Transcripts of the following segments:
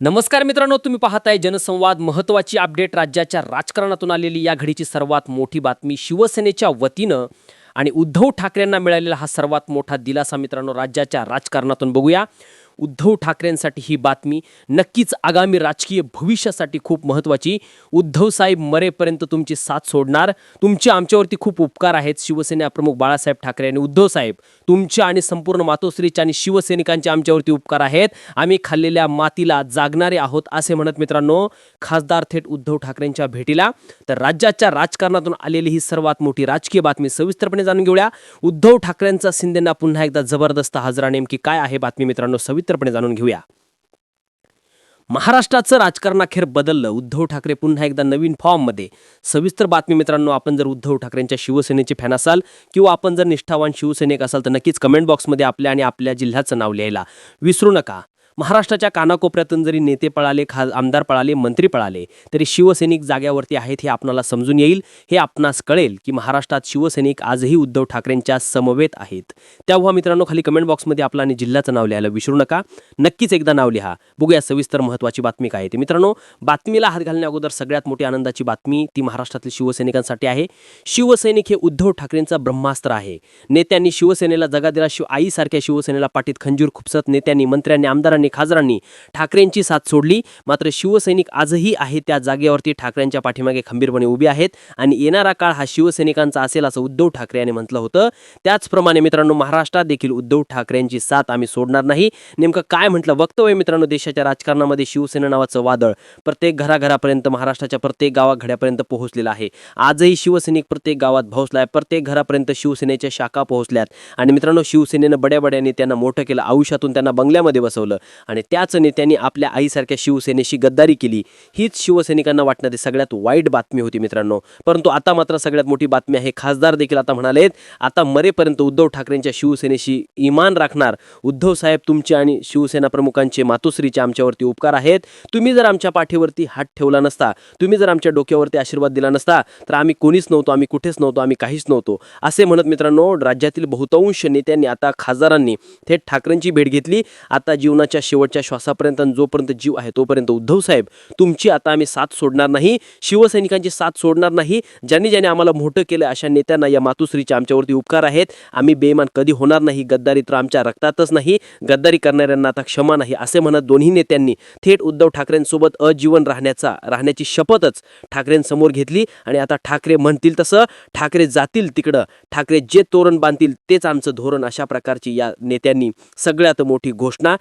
नमस्कार मित्रांनो तुम्ही पाहताय जनसंवाद महत्त्वाची अपडेट राज्याच्या राजकारणातून आलेली या घडीची सर्वात मोठी बातमी शिवसेनेच्या वतीनं आणि उद्धव ठाकरेंना मिळालेला हा सर्वात मोठा दिलासा मित्रांनो राज्याच्या राजकारणातून बघूया. उद्धव ठाकरेंसाठी ही बातमी. नक्कीच आगामी राजकीय भविष्यासाठी खूप महत्त्वाची. उद्धव साहेब मरेपर्यंत तुमची साथ सोडणार. तुमचे आमच्यावरती खूप उपकार आहेत. शिवसेना प्रमुख बाळासाहेब ठाकरे आणि उद्धव साहेब. तुमच्या आणि संपूर्ण मातोश्रीच्या आणि शिवसैनिकांचे आमच्यावरती उपकार आहेत. आम्ही खाल्लेल्या मातीला जागणारे आहोत असे म्हणत मित्रांनो खासदार थेट उद्धव ठाकरेंच्या भेटीला. तर राज्याच्या राजकारणातून आलेली ही सर्वात मोठी राजकीय बातमी सविस्तरपणे जाणून घेऊया. उद्धव ठाकरेंचा शिंदेना पुन्हा एकदा जबरदस्त हजरा नेमकी काय आहे? बातमी मित्रांनो सविस्तरपणे जाणून घेऊया. महाराष्ट्राचं राजकारण अखेर बदललं. उद्धव ठाकरे पुन्हा एकदा नवीन फॉर्ममध्ये. सविस्तर बातमी मित्रांनो आपण जर उद्धव ठाकरेंच्या शिवसेनेचे फॅन असाल किंवा आपण जर निष्ठावान शिवसैनिक असाल तर नक्कीच कमेंट बॉक्समध्ये आपल्या आणि आपल्या जिल्ह्याचं नाव लिहायला विसरू नका. महाराष्ट्राच्या कानाकोपऱ्यातून जरी नेते पळाले खा आमदार पळाले मंत्री पळाले तरी शिवसैनिक जाग्यावरती आहेत हे आपणाला समजून येईल हे आपणास कळेल की महाराष्ट्रात शिवसैनिक आजही उद्धव ठाकरेंच्या समवेत आहेत. तेव्हा मित्रांनो खाली कमेंट बॉक्समध्ये आपला आणि जिल्ह्याचं नाव लिहायला विसरू नका. नक्कीच एकदा नाव लिहा. बघूया सविस्तर महत्त्वाची बातमी काय आहे ते. मित्रांनो बातमीला हात घालण्या अगोदर सगळ्यात मोठी आनंदाची बातमी ती महाराष्ट्रातील शिवसैनिकांसाठी आहे. शिवसैनिक हे उद्धव ठाकरेंचा ब्रह्मास्त्र आहे. नेत्यांनी शिवसेनेला जगा दिला शिव आईसारख्या शिवसेनेला पाठीत खंजीर खुपसत नेत्यांनी मंत्र्यांनी आमदारांनी खासदारांनी ठाकरेंची साथ सोडली. मात्र शिवसैनिक आजही आहे त्या जागेवरती ठाकरेंच्या पाठीमागे खंबीरपणे उभे आहेत आणि येणारा काळ हा शिवसैनिकांचा असेल असं उद्धव ठाकरे यांनी म्हटलं होतं. त्याचप्रमाणे मित्रांनो महाराष्ट्रात देखील उद्धव ठाकरेंची साथ आम्ही सोडणार नाही. नेमकं काय म्हटलं? वक्तव्य मित्रांनो देशाच्या राजकारणामध्ये शिवसेना नावाचं वादळ प्रत्येक घराघरापर्यंत महाराष्ट्राच्या प्रत्येक गावाघड्यापर्यंत पोहोचलेलं आहे. आजही शिवसैनिक प्रत्येक गावात पोहोचला आहे प्रत्येक घरापर्यंत शिवसेनेच्या शाखा पोहोचल्यात. आणि मित्रांनो शिवसेनेनं बड्या बड्या नेत्यांना मोठं केलं. आयुष्यातून त्यांना बंगल्यामध्ये बसवलं. आणि त्याच नेत्यांनी आपल्या आईसारख्या शिवसेनेशी गद्दारी केली. हीच शिवसैनिकांना वाटणारी सगळ्यात वाईट बातमी होती मित्रांनो. परंतु आता मात्र सगळ्यात मोठी बातमी आहे खासदार देखील आता म्हणालेत आता मरेपर्यंत उद्धव ठाकरेंच्या शिवसेनेशी इमान राखणार. उद्धव साहेब तुमचे आणि शिवसेना प्रमुखांचे मातोश्रीचे आमच्यावरती उपकार आहेत. तुम्ही जर आमच्या पाठीवरती हात ठेवला नसता तुम्ही जर आमच्या डोक्यावरती आशीर्वाद दिला नसता तर आम्ही कोणीच नव्हतो आम्ही कुठेच नव्हतो आम्ही काहीच नव्हतो. असे म्हणत मित्रांनो राज्यातील बहुतांश नेत्यांनी आता खासदारांनी थेट ठाकरेंची भेट घेतली. आता जीवनाच्या शेवटच्या श्वासापर्यंत आणि जोपर्यंत जीव आहे तोपर्यंत उद्धव साहेब तुमची आता आम्ही साथ सोडणार नाही शिवसैनिकांची साथ सोडणार नाही ज्यांनी ज्यांनी आम्हाला मोठं केलं अशा नेत्यांना या मातुश्रीचे आमच्यावरती उपकार आहेत. आम्ही बेमान कधी होणार नाही गद्दारी तर आमच्या रक्तातच नाही गद्दारी करणाऱ्यांना आता क्षमा नाही असे म्हणत दोन्ही नेत्यांनी थेट उद्धव ठाकरेंसोबत अजीवन राहण्याचा राहण्याची शपथच ठाकरेंसमोर घेतली. आणि आता ठाकरे म्हणतील तसं ठाकरे जातील तिकडं ठाकरे जे तोरण बांधतील तेच आमचं धोरण अशा प्रकारची या नेत्यांनी सगळ्यात मोठी घोषणा.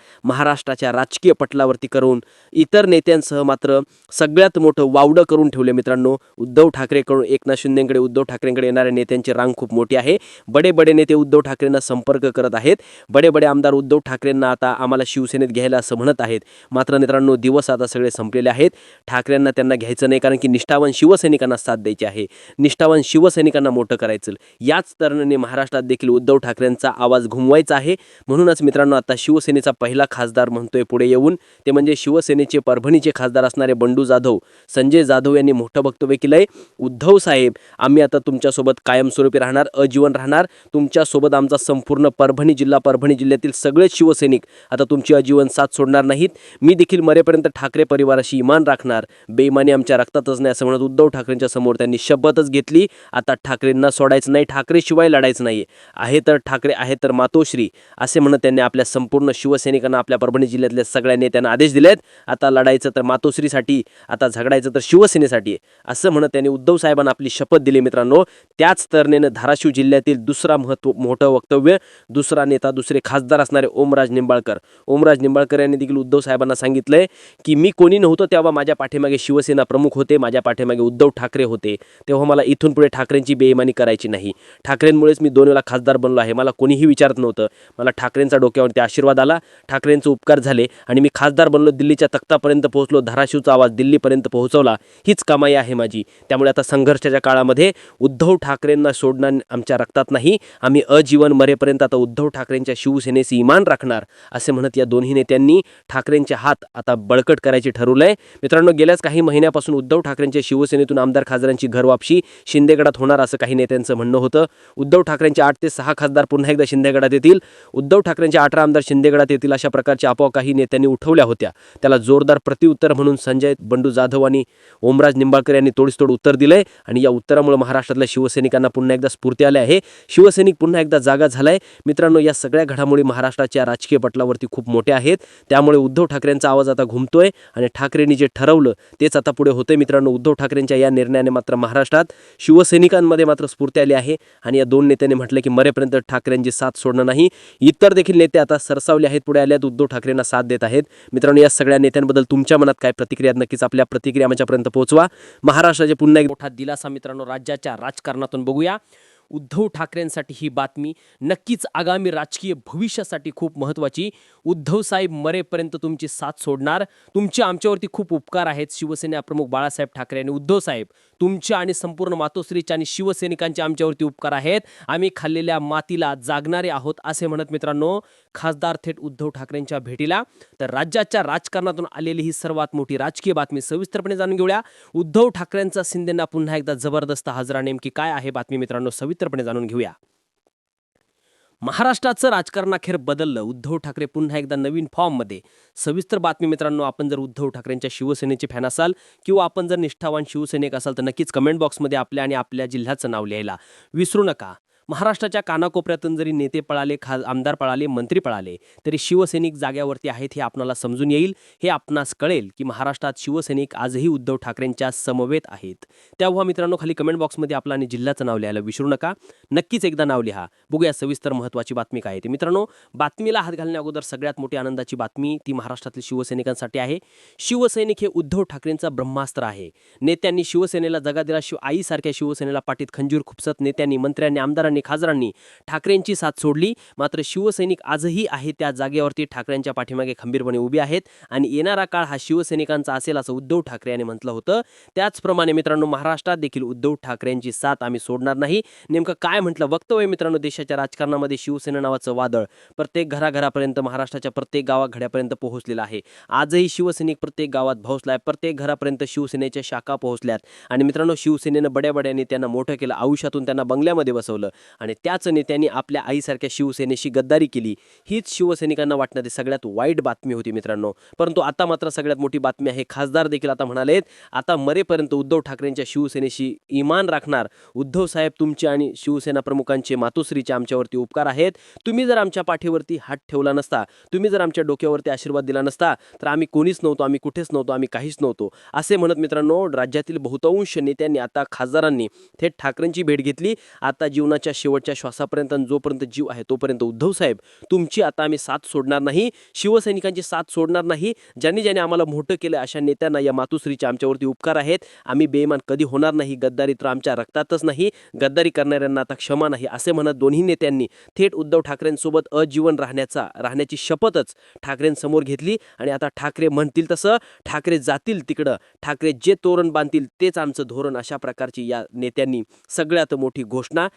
महाराष्ट्राच्या राजकीय पटलावरती करून इतर नेत्यांसह मात्र सगळ्यात मोठं वावडं करून ठेवले मित्रांनो. उद्धव ठाकरेकडून एकनाथ शिंदेकडे उद्धव ठाकरेंकडे येणाऱ्या नेत्यांची रांग खूप मोठी आहे. बडे बडे नेते उद्धव ठाकरेंना संपर्क करत आहेत. बडे बडे आमदार उद्धव ठाकरेंना आता आम्हाला शिवसेनेत घ्यायला असं म्हणत आहेत. मात्र मित्रांनो दिवस आता सगळे संपलेले आहेत. ठाकरेंना त्यांना घ्यायचं नाही कारण की निष्ठावान शिवसैनिकांना साथ द्यायची आहे. निष्ठावान शिवसैनिकांना मोठं करायचं. याच तरुणाने महाराष्ट्रात देखील उद्धव ठाकरेंचा आवाज घुमवायचा आहे. म्हणूनच मित्रांनो आता शिवसेनेचा पहिला खासदार म्हणतोय. पुढे येऊन ते म्हणजे शिवसेनेचे परभणीचे खासदार असणारे बंडू जाधव संजय जाधव यांनी मोठं वक्तव्य केलंय. उद्धव साहेब आम्ही आता तुमच्यासोबत कायमस्वरूपी राहणार अजीवन राहणार. तुमच्यासोबत आमचा संपूर्ण परभणी जिल्हा परभणी जिल्ह्यातील सगळेच शिवसैनिक आता तुमची अजीवन साथ सोडणार नाहीत. मी देखील मरेपर्यंत ठाकरे परिवाराशी इमान राखणार. बेईमानी आमच्या रक्तातच नाही असं म्हणत उद्धव ठाकरेंच्या समोर त्यांनी शपथच घेतली. आता ठाकरेंना सोडायचं नाही ठाकरेशिवाय लढायचं नाही आहे तर ठाकरे आहे तर मातोश्री असे म्हणत त्यांनी आपल्या संपूर्ण शिवसैनिकांना आपल्या परभणी जिल्ह्यातल्या सगळ्या नेत्यांना आदेश दिलेत. आता लढायचं तर मातोश्रीसाठी आता झगडायचं तर शिवसेनेसाठी असं म्हणत त्यांनी उद्धव साहेबांना आपली शपथ दिली मित्रांनो. त्याच तरणेनं धाराशिव जिल्ह्यातील दुसरा महत्त्व मोठं वक्तव्य दुसरा नेता दुसरे खासदार असणारे ओमराज निंबाळकर. ओमराज निंबाळकर यांनी देखील उद्धव साहेबांना सांगितलंय की मी कोणी नव्हतो तेव्हा माझ्या पाठीमागे शिवसेना प्रमुख होते माझ्या पाठीमागे उद्धव ठाकरे होते. तेव्हा मला इथून पुढे ठाकरेंची बेईमानी करायची नाही. ठाकरेंमुळेच मी दोन वेळा खासदार बनलो आहे. मला कोणीही विचारत नव्हतं. मला ठाकरेंचा डोक्यावरती आशीर्वाद आला. ठाकरेंचं उपकार झाले आणि मी खासदार बनलो दिल्लीच्या तख्तापर्यंत पोहोचलो धाराशिवचा आवाज दिल्लीपर्यंत पोहोचवला. हीच कमाई आहे माझी. त्यामुळे आता संघर्षाच्या काळामध्ये उद्धव ठाकरेंना सोडणं आमच्या रक्तात नाही. आम्ही अजीवन मरेपर्यंत आता उद्धव ठाकरेंच्या शिवसेनेशी इमान राखणार असे म्हणत या दोन्ही नेत्यांनी ठाकरेंचे हात आता बळकट करायचे ठरवलंय. मित्रांनो गेल्याच काही महिन्यापासून उद्धव ठाकरेंच्या शिवसेनेतून आमदार खासदारांची घरवापशी शिंदेगडात होणार असं काही नेत्यांचं म्हणणं होतं. उद्धव ठाकरेंचे आठ ते सहा खासदार पुन्हा एकदा शिंदेगडात येतील. उद्धव ठाकरेंचे अठरा आमदार शिंदेगडात येतील अशा प्रकारच्या असल्याच्या आपोआप काही नेत्यांनी उठवल्या होत्या. त्याला जोरदार प्रतिउत्तर म्हणून संजय बंडू जाधव आणि ओमराज निंबाळकर यांनी तोडीसतोड उत्तर दिलंय आणि या उत्तरामुळे महाराष्ट्रातल्या शिवसैनिकांना पुन्हा एकदा स्फूर्ती आली आहे. शिवसैनिक पुन्हा एकदा जागा झालाय. मित्रांनो या सगळ्या घडामोडी महाराष्ट्राच्या राजकीय पटलावरती खूप मोठ्या आहेत. त्यामुळे उद्धव ठाकरेंचा आवाज आता घुमतोय आणि ठाकरेंनी जे ठरवलं तेच आता पुढे होतंय. मित्रांनो उद्धव ठाकरेंच्या या निर्णयाने मात्र महाराष्ट्रात शिवसैनिकांमध्ये मात्र स्फूर्ती आली आहे आणि या दोन नेत्यांनी म्हटलं की मरेपर्यंत ठाकरेंची साथ सोडणं नाही. इतर देखील नेते आता सरसावले आहेत पुढे आल्यात उद्धव ठाकरेंना साथ देत आहेत. मित्रांनो या सगळ्या नेत्यांबद्दल तुमच्या मनात काय प्रतिक्रिया नक्कीच आपल्या प्रतिक्रिया माझ्यापर्यंत पोहोचवा. महाराष्ट्राचे पुन्हा एक मोठा दिलासा मित्रांनो राज्याच्या राजकारणातून बघूया. उद्धव ठाकरेंसाठी ही बातमी. नक्कीच आगामी राजकीय भविष्यासाठी खूप महत्त्वाची. उद्धव साहेब मरेपर्यंत तुमची साथ सोडणार. तुमचे आमच्यावरती खूप उपकार आहेत. शिवसेना प्रमुख बाळासाहेब ठाकरे आणि उद्धव साहेब. तुमच्या आणि संपूर्ण मातोश्रीच्या आणि शिवसैनिकांचे आमच्यावरती उपकार आहेत. आम्ही खाल्लेल्या मातीला जागणारे आहोत असे म्हणत मित्रांनो खासदार थेट उद्धव ठाकरेंच्या भेटीला. तर राज्याच्या राजकारणातून आलेली ही सर्वात मोठी राजकीय बातमी सविस्तरपणे जाणून घेऊया. उद्धव ठाकरेंचा शिंदेना पुन्हा एकदा जबरदस्त हजरा नेमकी काय आहे? बातमी मित्रांनो सविस्तरपणे जाणून घेऊया. महाराष्ट्राचं राजकारण अखेर बदललं. उद्धव ठाकरे पुन्हा एकदा नवीन फॉर्ममध्ये. सविस्तर बातमी मित्रांनो आपण जर उद्धव ठाकरेंच्या शिवसेनेचे फॅन असाल किंवा आपण जर निष्ठावान शिवसैनिक असाल तर नक्कीच कमेंट बॉक्समध्ये आपल्या आणि आपल्या जिल्ह्याचं नाव लिहायला विसरू नका. महाराष्ट्राच्या कानाकोपऱ्यातून जरी नेते पळाले खा आमदार पळाले मंत्री पळाले तरी शिवसैनिक जाग्यावरती आहेत हे आपणाला समजून येईल हे आपणास कळेल की महाराष्ट्रात शिवसैनिक आजही उद्धव ठाकरेंच्या समवेत आहेत. तेव्हा मित्रांनो खाली कमेंट बॉक्समध्ये आपला आणि जिल्ह्याचं नाव लिहायला विसरू नका. नक्कीच एकदा नाव लिहा. बघूया सविस्तर महत्त्वाची बातमी काय आहे ते. मित्रांनो बातमीला हात घालण्या अगोदर सगळ्यात मोठी आनंदाची बातमी ती महाराष्ट्रातील शिवसैनिकांसाठी आहे. शिवसैनिक हे उद्धव ठाकरेंचा ब्रह्मास्त्र आहे. नेत्यांनी शिवसेनेला जगा दिला शिव आईसारख्या शिवसेनेला पाठीत खंजीर खुपसत नेत्यांनी मंत्र्यांनी आमदारांनी खासदारांनी ठाकरेंची साथ सोडली. मात्र शिवसैनिक आजही आहे त्या जागेवरती. ठाकरेंच्या पाठीमागे खंबीरपणे उभी आहेत आणि येणारा काळ हा शिवसैनिकांचा असेल असं उद्धव ठाकरे यांनी म्हटलं होतं. त्याचप्रमाणे मित्रांनो महाराष्ट्रात देखील उद्धव ठाकरेंची साथ आम्ही सोडणार नाही. नेमकं काय म्हटलं? वक्तव्य मित्रांनो देशाच्या राजकारणामध्ये शिवसेना नावाचं वादळ. प्रत्येक घराघरापर्यंत महाराष्ट्राच्या प्रत्येक गावाघड्यापर्यंत पोहोचलेलं आहे. आजही शिवसैनिक प्रत्येक गावात पोहोचलाय प्रत्येक घरापर्यंत शिवसेनेच्या शाखा पोहोचल्यात. आणि मित्रांनो शिवसेनेनं बड्या बड्या त्यांना मोठं केलं. आयुष्यातून त्यांना बंगल्यामध्ये बसवलं. आणि त्याच नेत्यांनी आपल्या आईसारख्या शिवसेनेशी गद्दारी केली. हीच शिवसैनिकांना वाटणारी सगळ्यात वाईट बातमी होती मित्रांनो. परंतु आता मात्र सगळ्यात मोठी बातमी आहे खासदार देखील आता म्हणालेत आता मरेपर्यंत उद्धव ठाकरेंच्या शिवसेनेशी इमान राखणार. उद्धव साहेब तुमचे आणि शिवसेना प्रमुखांचे मातोश्रीचे आमच्यावरती उपकार आहेत. तुम्ही जर आमच्या पाठीवरती हात ठेवला नसता तुम्ही जर आमच्या डोक्यावरती आशीर्वाद दिला नसता तर आम्ही कोणीच नव्हतो आम्ही कुठेच नव्हतो आम्ही काहीच नव्हतो. असे म्हणत मित्रांनो राज्यातील बहुतांश नेत्यांनी आता खासदारांनी थेट ठाकरेंची भेट घेतली. आता जीवनाच्या शेवटच्या श्वासापर्यंत आणि जोपर्यंत जीव आहे तोपर्यंत. उद्धव साहेब तुमची आता आम्ही साथ सोडणार नाही शिवसैनिकांची साथ सोडणार नाही ज्यांनी ज्यांनी आम्हाला मोठं केलं अशा नेत्यांना या मातुश्रीचे आमच्यावरती उपकार आहेत. आम्ही बेईमान कधी होणार नाही गद्दारी तर आमच्या रक्तातच नाही गद्दारी करणाऱ्यांना आता क्षमा नाही असे म्हणत दोन्ही नेत्यांनी थेट उद्धव ठाकरेंसोबत अजीवन राहण्याचा राहण्याची शपथच ठाकरेंसमोर घेतली. आणि आता ठाकरे म्हणतील तसं ठाकरे जातील तिकडं ठाकरे जे तोरण बांधतील तेच आमचं धोरण अशा प्रकारची या नेत्यांनी सगळ्यात मोठी घोषणा.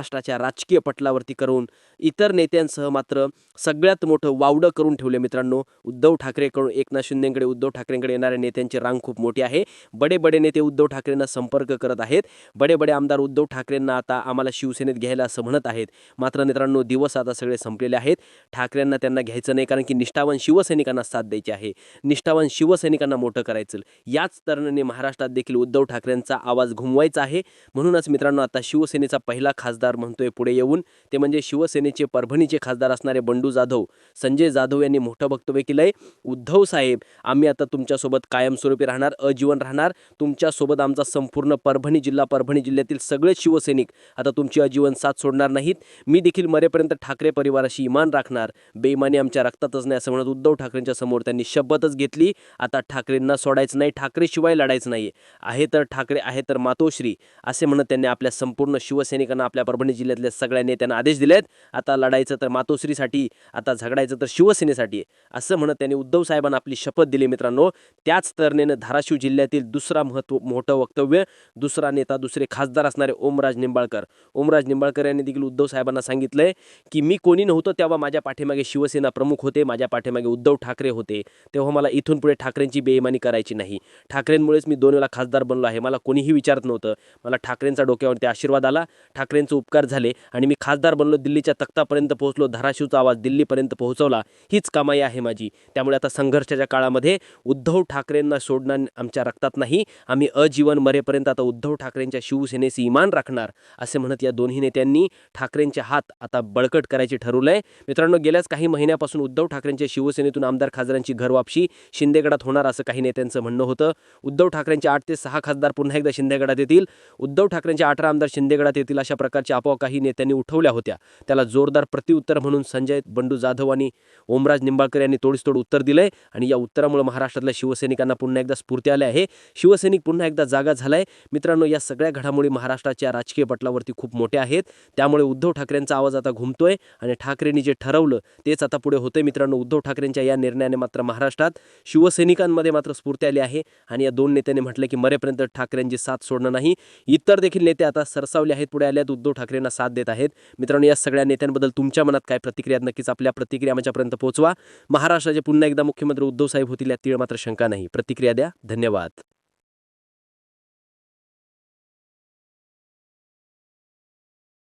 महाराष्ट्राच्या राजकीय पटलावरती करून इतर नेत्यांसह मात्र सगळ्यात मोठं वावडं करून ठेवले मित्रांनो. उद्धव ठाकरेकडून एकनाथ शिंदेकडे उद्धव ठाकरेंकडे येणाऱ्या नेत्यांची रांग खूप मोठी आहे. बडे बडे नेते उद्धव ठाकरेंना संपर्क करत आहेत. बडे बडे आमदार उद्धव ठाकरेंना आता आम्हाला शिवसेनेत घ्यायला असं म्हणत आहेत. मात्र मित्रांनो दिवस आता सगळे संपलेले आहेत. ठाकरेंना त्यांना घ्यायचं नाही कारण की निष्ठावान शिवसैनिकांना साथ द्यायची आहे. निष्ठावान शिवसैनिकांना मोठं करायचं. याच तरुणांनी महाराष्ट्रात देखील उद्धव ठाकरेंचा आवाज घुमवायचा आहे. म्हणूनच मित्रांनो आता शिवसेनेचा पहिला खासदार म्हणतोय. पुढे येऊन ते म्हणजे शिवसेनेचे परभणीचे खासदार असणारे बंडू जाधव संजय जाधव यांनी मोठं वक्तव्य केलंय. उद्धव साहेब आम्ही आता तुमच्यासोबत कायमस्वरूपी राहणार अजीवन राहणार. तुमच्यासोबत आमचा संपूर्ण परभणी जिल्हा परभणी जिल्ह्यातील सगळे शिवसैनिक आता तुमची अजीवन साथ सोडणार नाहीत. मी देखील मरेपर्यंत ठाकरे परिवाराशी इमान राखणार. बेईमानी आमच्या रक्तातच नाही असं म्हणत उद्धव ठाकरेंच्या समोर त्यांनी शपथच घेतली. आता ठाकरेंना सोडायचं नाही ठाकरेशिवाय लढायचं नाही आहे तर ठाकरे आहे तर मातोश्री असे म्हणत त्यांनी आपल्या संपूर्ण शिवसैनिकांना आपल्या परभणी जिल्ह्यातल्या सगळ्या नेत्यांना आदेश दिलेत. आता लढायचं तर मातोश्रीसाठी आता झगडायचं तर शिवसेनेसाठी असं म्हणत त्यांनी उद्धव साहेबांना आपली शपथ दिली मित्रांनो. त्याच तरणेनं धाराशिव जिल्ह्यातील दुसरा महत्त्व मोठं वक्तव्य दुसरा नेता दुसरे खासदार असणारे ओमराज निंबाळकर. ओमराज निंबाळकर यांनी देखील उद्धव साहेबांना सांगितलंय की मी कोणी नव्हतं तेव्हा माझ्या पाठीमागे शिवसेना प्रमुख होते माझ्या पाठीमागे उद्धव ठाकरे होते. तेव्हा मला इथून पुढे ठाकरेंची बेईमानी करायची नाही. ठाकरेंमुळेच मी दोन वेळा खासदार बनलो आहे. मला कोणीही विचारत नव्हतं. मला ठाकरेंचा डोक्यावरती आशीर्वाद आला. ठाकरेंचं उपकार झाले आणि मी खासदार बनलो दिल्लीच्या तख्तापर्यंत पोहोचलो धाराशिवचा आवाज दिल्लीपर्यंत पोहोचवला. हीच कमाई आहे माझी. त्यामुळे आता संघर्षाच्या काळामध्ये उद्धव ठाकरेंना सोडणं आमच्या रक्तात नाही. आम्ही अजीवन मरेपर्यंत आता उद्धव ठाकरेंच्या शिवसेनेचे इमान राखणार असे म्हणत या दोन्ही नेत्यांनी ठाकरेंचे हात आता बळकट करायचे ठरवलंय. मित्रांनो गेल्याच काही महिन्यापासून उद्धव ठाकरेंच्या शिवसेनेतून आमदार खासदारांची घरवापशी शिंदेगडात होणार असं काही नेत्यांचं म्हणणं होतं. उद्धव ठाकरेंचे आठ ते सहा खासदार पुन्हा एकदा शिंदेगडात येतील. उद्धव ठाकरेंचे अठरा आमदार शिंदेगडात येतील अशा प्रकारचे प्रकारच्या अफवा काही नेत्यांनी उठवल्या होत्या. त्याला जोरदार प्रतिउत्तर म्हणून संजय बंडू जाधव आणि ओमराज निंबाळकर यांनी तोडीसतोड उत्तर दिलंय आणि या उत्तरामुळे महाराष्ट्रातल्या शिवसैनिकांना पुन्हा एकदा स्फूर्ती आल्या आहे. शिवसैनिक पुन्हा एकदा जागा झालाय. मित्रांनो या सगळ्या घडामोडी महाराष्ट्राच्या राजकीय पटलावरती खूप मोठ्या आहेत. त्यामुळे उद्धव ठाकरेंचा आवाज आता घुमतोय आणि ठाकरेंनी जे ठरवलं तेच आता पुढे होतंय. मित्रांनो उद्धव ठाकरेंच्या या निर्णयाने मात्र महाराष्ट्रात शिवसैनिकांमध्ये मात्र स्फूर्ती आली आहे आणि या दोन नेत्यांनी म्हटलं की मरेपर्यंत ठाकरेंची साथ सोडणं नाही. इतर देखील नेते आता सरसावले आहेत पुढे आल्यात. उद्धव ठाकरेंना साथ देत आहेत. मित्रांनो या सगळ्या नेत्यांबद्दल तुमच्या मनात काय प्रतिक्रिया नक्कीच आपल्या प्रतिक्रिया आमच्यापर्यंत पोहोचवा. महाराष्ट्राचे पुन्हा एकदा मुख्यमंत्री उद्धव साहेब होतील यात तीळ मात्र शंका नाही. प्रतिक्रिया द्या. धन्यवाद.